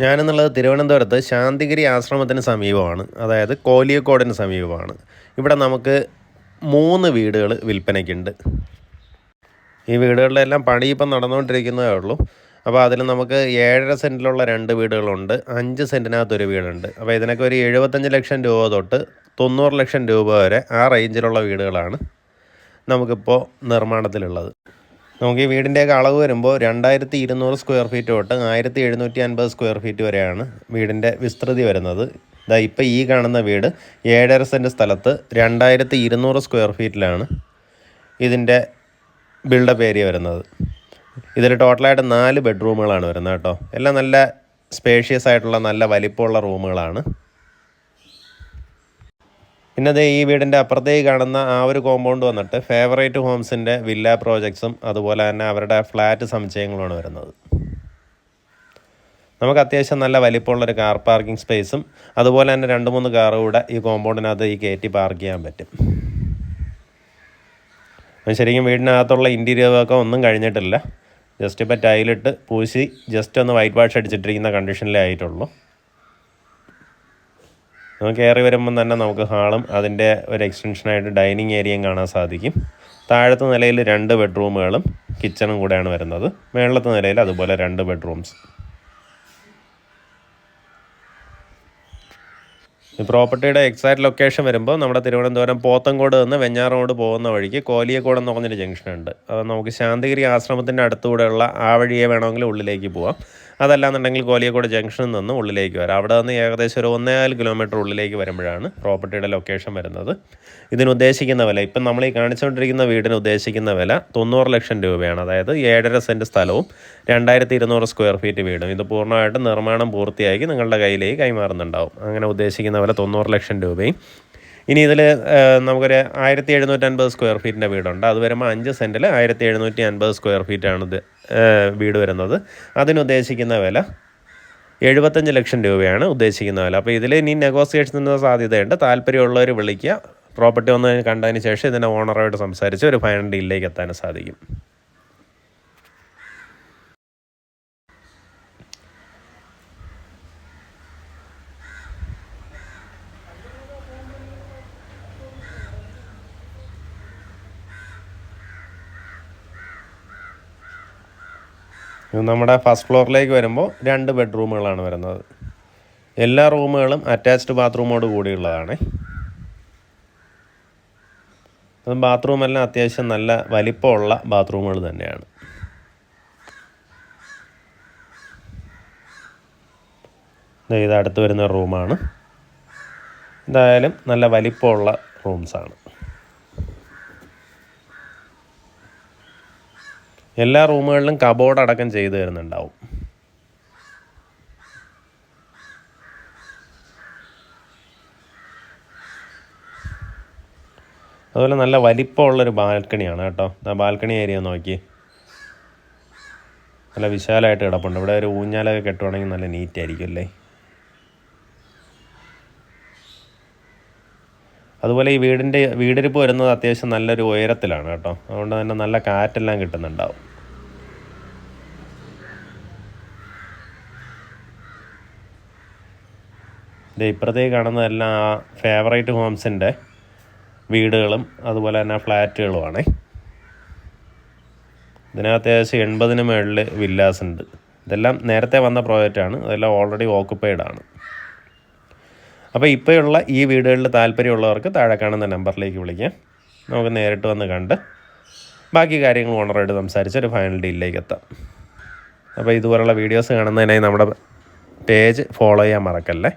ഞാനെന്നുള്ളത് തിരുവനന്തപുരത്ത് ശാന്തിഗിരി ആശ്രമത്തിന് സമീപമാണ്. അതായത് കോലിയക്കോടിന് സമീപമാണ്. ഇവിടെ നമുക്ക് മൂന്ന് വീടുകൾ വിൽപ്പനയ്ക്കുണ്ട്. ഈ വീടുകളിലെല്ലാം പണി ഇപ്പം നടന്നുകൊണ്ടിരിക്കുന്നതേ ഉള്ളൂ. അപ്പോൾ അതിൽ നമുക്ക് ഏഴര സെന്റിലുള്ള രണ്ട് വീടുകളുണ്ട്. അഞ്ച് സെന്റിനകത്ത് ഒരു വീടുണ്ട്. അപ്പോൾ ഇതിനൊക്കെ ഒരു എഴുപത്തഞ്ച് ലക്ഷം രൂപ തൊട്ട് തൊണ്ണൂറ് ലക്ഷം രൂപ വരെ ആ റേഞ്ചിലുള്ള വീടുകളാണ് നമുക്കിപ്പോൾ നിർമ്മാണത്തിലുള്ളത്. നമുക്ക് ഈ വീടിന്റെയൊക്കെ അളവ് വരുമ്പോൾ രണ്ടായിരത്തി ഇരുന്നൂറ് സ്ക്വയർ ഫീറ്റ് തൊട്ട് ആയിരത്തി എഴുന്നൂറ്റി അൻപത് സ്ക്വയർ ഫീറ്റ് വരെയാണ് വീടിന്റെ വിസ്തൃതി വരുന്നത്. ഇതാ ഇപ്പോൾ ഈ കാണുന്ന വീട് ഏഴര സെന്റ് സ്ഥലത്ത് രണ്ടായിരത്തി ഇരുന്നൂറ് സ്ക്വയർ ഫീറ്റിലാണ് ഇതിന്റെ ബിൽഡപ്പ് ഏരിയ വരുന്നത്. ഇതിൽ ടോട്ടലായിട്ട് നാല് ബെഡ്റൂമുകളാണ് വരുന്നത് കേട്ടോ. എല്ലാം നല്ല സ്പേഷ്യസ് ആയിട്ടുള്ള നല്ല വലിപ്പമുള്ള റൂമുകളാണ് പിന്നെ ഈ വീടിന്റെ അപ്പുറത്തേക്ക് കാണുന്ന ആ ഒരു കോമ്പൗണ്ട് വന്നിട്ട് ഫേവറേറ്റ് ഹോംസിന്റെ വില്ല പ്രോജക്ട്സും അതുപോലെ തന്നെ അവരുടെ ഫ്ലാറ്റ് സമുച്ചയങ്ങളുമാണ് വരുന്നത്. നമുക്ക് അത്യാവശ്യം നല്ല വലിപ്പമുള്ളൊരു കാർ പാർക്കിംഗ് സ്പേസും അതുപോലെ തന്നെ രണ്ട് മൂന്ന് കാറും കൂടെ ഈ കോമ്പൗണ്ടിനകത്ത് ഈ കയറ്റി പാർക്ക് ചെയ്യാൻ പറ്റും. ശരിക്കും വീടിനകത്തുള്ള ഇന്റീരിയർ വർക്ക് ഒന്നും കഴിഞ്ഞിട്ടില്ല. ജസ്റ്റ് ഇപ്പോൾ ടൈലിട്ട് പൂശി ജസ്റ്റ് ഒന്ന് വൈറ്റ് വാഷ് അടിച്ചിട്ടിരിക്കുന്ന കണ്ടീഷനിലേ ആയിട്ടുള്ളൂ. കയറി വരുമ്പം തന്നെ നമുക്ക് ഹാളും അതിന്റെ ഒരു എക്സ്റ്റൻഷനായിട്ട് ഡൈനിങ് ഏരിയയും കാണാൻ സാധിക്കും. താഴത്തെ നിലയിൽ രണ്ട് ബെഡ്റൂമുകളും കിച്ചണും കൂടെയാണ് വരുന്നത്. മേളത്തെ നിലയിൽ അതുപോലെ രണ്ട് ബെഡ്റൂംസ് ഈ പ്രോപ്പർട്ടിയുടെ എക്സാക്ട് ലൊക്കേഷൻ വരുമ്പോൾ നമ്മുടെ തിരുവനന്തപുരം പോത്തങ്കോട് നിന്ന് വെഞ്ഞാറോട് പോകുന്ന വഴിക്ക് കോലിയക്കോട് എന്ന് പറഞ്ഞൊരു ജംഗ്ഷൻ ഉണ്ട്. അത് നമുക്ക് ശാന്തിഗിരി ആശ്രമത്തിന്റെ അടുത്തുകൂടെയുള്ള ആ വഴിയെ വേണമെങ്കിൽ ഉള്ളിലേക്ക് പോവാം. അതല്ലാന്നുണ്ടെങ്കിൽ കോലിയക്കോട് ജംഗ്ഷനിൽ നിന്ന് ഉള്ളിലേക്ക് വരാം. അവിടെ നിന്ന് ഏകദേശം ഒരു ഒന്നേകാൽ കിലോമീറ്റർ ഉള്ളിലേക്ക് വരുമ്പോഴാണ് പ്രോപ്പർട്ടിയുടെ ലൊക്കേഷൻ വരുന്നത്. ഇതിന് ഉദ്ദേശിക്കുന്ന വില ഇപ്പം നമ്മൾ ഈ കാണിച്ചുകൊണ്ടിരിക്കുന്ന വീടിന് ഉദ്ദേശിക്കുന്ന വില തൊണ്ണൂറ് ലക്ഷം രൂപയാണ്. അതായത് ഏഴര സെന്റ് സ്ഥലവും രണ്ടായിരത്തി ഇരുന്നൂറ് സ്ക്വയർ ഫീറ്റ് വീടും. ഇത് പൂർണമായിട്ടും നിർമ്മാണം പൂർത്തിയാക്കി നിങ്ങളുടെ കയ്യിലേക്ക് കൈമാറുന്നുണ്ടാവും. അങ്ങനെ ഉദ്ദേശിക്കുന്ന വില തൊണ്ണൂറ് ലക്ഷം രൂപയും ഇനി ഇതിൽ നമുക്കൊരു ആയിരത്തി എഴുന്നൂറ്റി അൻപത് സ്ക്വയർ ഫീറ്റിന്റെ വീടുണ്ട്. അത് വരുമ്പോൾ അഞ്ച് സെന്റിൽ ആയിരത്തി എഴുന്നൂറ്റി അൻപത് സ്ക്വയർ ഫീറ്റാണ് ഇത് വീട് വരുന്നത്. അതിനുദ്ദേശിക്കുന്ന വില എഴുപത്തഞ്ച് ലക്ഷം രൂപയാണ് ഉദ്ദേശിക്കുന്ന വില. അപ്പോൾ ഇതിൽ ഇനി നെഗോസിയേഷന് സാധ്യതയുണ്ട്. താല്പര്യമുള്ളവർ വിളിക്കുക. പ്രോപ്പർട്ടി ഒന്ന് കണ്ടതിന് ശേഷം ഇതിന്റെ ഓണറുമായിട്ട് സംസാരിച്ച് ഒരു ഫൈനൽ ഡീലിലേക്ക് എത്താൻ സാധിക്കും. നമ്മുടെ ഫസ്റ്റ് ഫ്ലോറിലേക്ക് വരുമ്പോൾ രണ്ട് ബെഡ്റൂമുകളാണ് വരുന്നത്. എല്ലാ റൂമുകളും അറ്റാച്ച്ഡ് ബാത്റൂമോട് കൂടിയുള്ളതാണ്. ബാത്റൂമെല്ലാം അത്യാവശ്യം നല്ല വലിപ്പമുള്ള ബാത്റൂമുകൾ തന്നെയാണ്. ഇത് അടുത്ത് വരുന്ന റൂമാണ്. എന്തായാലും നല്ല വലിപ്പമുള്ള റൂംസാണ്. എല്ലാ റൂമുകളിലും കബോർഡ് അടക്കം ചെയ്തു തരുന്നുണ്ടാവും. അതുപോലെ നല്ല വലിപ്പമുള്ളൊരു ബാൽക്കണിയാണ് കേട്ടോ. ആ ബാൽക്കണി ഏരിയ നോക്കി. നല്ല വിശാലമായിട്ട് കിടപ്പുണ്ട്. ഇവിടെ ഒരു ഊഞ്ഞാലൊക്കെ കെട്ടുവാണെങ്കിൽ നല്ല നീറ്റായിരിക്കും അല്ലേ? അതുപോലെ ഈ വീടിന്റെ വീടിരിപ്പ് വരുന്നത് അത്യാവശ്യം നല്ലൊരു ഉയരത്തിലാണ് കേട്ടോ. അതുകൊണ്ട് തന്നെ നല്ല കാറ്റെല്ലാം കിട്ടുന്നുണ്ടാവും. ഇപ്പുറത്തേക്ക് കാണുന്നതെല്ലാം ആ ഫേവറേറ്റ് ഹോംസിന്റെ വീടുകളും അതുപോലെ തന്നെ ഫ്ലാറ്റുകളുമാണേ. ഇതിനകത്ത് എൺപതിന് മുകളിൽ വില്ലാസ് ഉണ്ട്. ഇതെല്ലാം നേരത്തെ വന്ന പ്രോജക്റ്റാണ് ഇതെല്ലാം ഓൾറെഡി ഓക്കുപ്പൈഡ് ആണ്. അപ്പോൾ ഇപ്പോഴുള്ള ഈ വീടുകളിൽ താല്പര്യമുള്ളവർക്ക് താഴെ കാണുന്ന നമ്പറിലേക്ക് വിളിക്കാം. നമുക്ക് നേരിട്ട് വന്ന് കണ്ട് ബാക്കി കാര്യങ്ങൾ ഓണറായിട്ട് സംസാരിച്ച് ഒരു ഫൈനൽ ഡീലിലേക്ക് എത്താം. അപ്പോൾ ഇതുപോലുള്ള വീഡിയോസ് കാണുന്നതിനായി നമ്മുടെ പേജ് ഫോളോ ചെയ്യാൻ മറക്കല്ലേ?